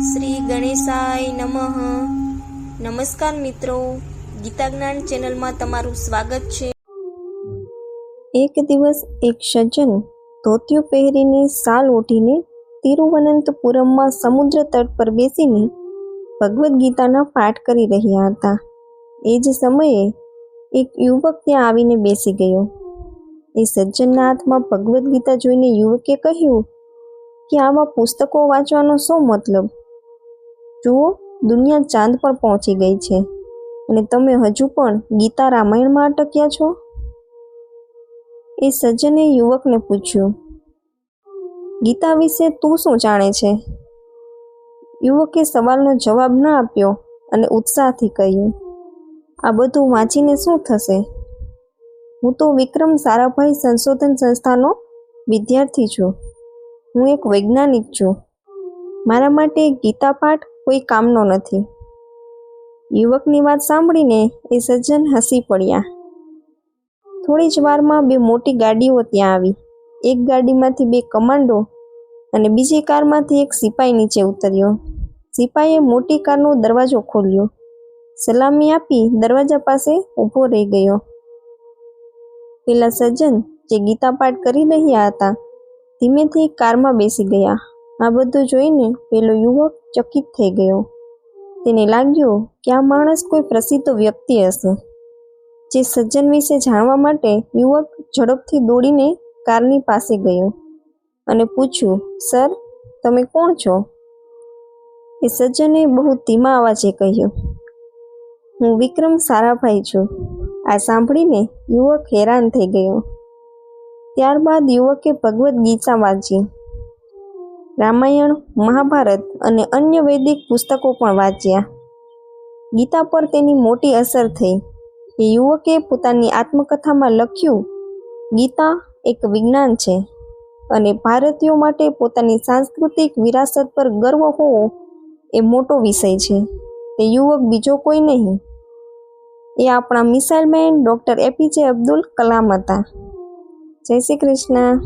શ્રી ગણેશાય નમઃ. નમસ્કાર મિત્રો. ગીતા જ્ઞાન ચેનલમાં તમારું સ્વાગત છે. એક દિવસ એક સજ્જન ધોતિયું પહેરીને સાલ ઓઢીને તિરુવનંતપુરમમાં સમુદ્ર તટ પર બેસીને ભગવદ્ ગીતાના પાઠ કરી રહ્યા હતા. એ જ સમયે એક યુવક ત્યાં આવીને બેસી ગયો. એ સજ્જનના હાથમાં ભગવદ્ ગીતા જોઈને યુવકે કહ્યું કે આવા પુસ્તકો વાંચવાનો શું મતલબ? જુઓ, દુનિયા ચાંદ પર પહોંચી ગઈ છે. અને તમે હજુ પણ ગીતા રામાયણમાં અટક્યા છો? એ સજ્જને યુવકને પૂછ્યું, ગીતા વિશે તું શું જાણે છે? યુવકે સવાલનો જવાબ ન આપ્યો અને ઉત્સાહથી કહ્યું, આ બધું વાંચીને શું થશે? હું તો વિક્રમ સારાભાઈ સંશોધન સંસ્થાનો વિદ્યાર્થી છું. હું એક વૈજ્ઞાનિક છું. મારા માટે ગીતા પાઠ કોઈ કામનો નથી. યુવકની વાત સાંભળીને એ સજ્જન હસી પડ્યા. થોડી જ વારમાં બે મોટી ગાડીઓ ત્યાં આવી. એક ગાડીમાંથી બે કમાન્ડો અને બીજી કારમાંથી એક સિપાઈ નીચે ઉતર્યો. સિપાઈએ મોટી કારનો દરવાજો ખોલ્યો. સલામી આપી દરવાજા પાસે ઊભો રહી ગયો. પેલા સજ્જન જે ગીતા પાઠ કરી રહ્યા હતા, ધીમેથી કારમાં બેસી ગયા. આ બધું જોઈને પેલો યુવક ચકિત થઈ ગયો. તેને લાગ્યું કે આ માણસ કોઈ પ્રસિદ્ધ વ્યક્તિ હશે, જે સજ્જન વિશે જાણવા માટે યુવક ઝડપથી દોડીને કારની પાસે ગયો અને પૂછ્યું, સર, તમે કોણ છો? એ સજ્જને બહુ ધીમા અવાજે કહ્યું, હું વિક્રમ સારાભાઈ છું. આ સાંભળીને યુવક હેરાન થઈ ગયો. ત્યારબાદ યુવકે ભગવદ્ ગીતા વાંચી. રામાયણ, મહાભારત અને અન્ય વૈદિક પુસ્તકો પણ વાંચ્યા. ગીતા પર તેની મોટી અસર થઈ. એ યુવકે પોતાની આત્મકથામાં લખ્યું, ગીતા એક વિજ્ઞાન છે અને ભારતીયો માટે પોતાની સાંસ્કૃતિક વિરાસત પર ગર્વ હોવો એ મોટો વિષય છે. તે યુવક બીજો કોઈ નહીં. એ આપણા missile man doctor APJ Abdul Kalam હતા. જય શ્રી કૃષ્ણ.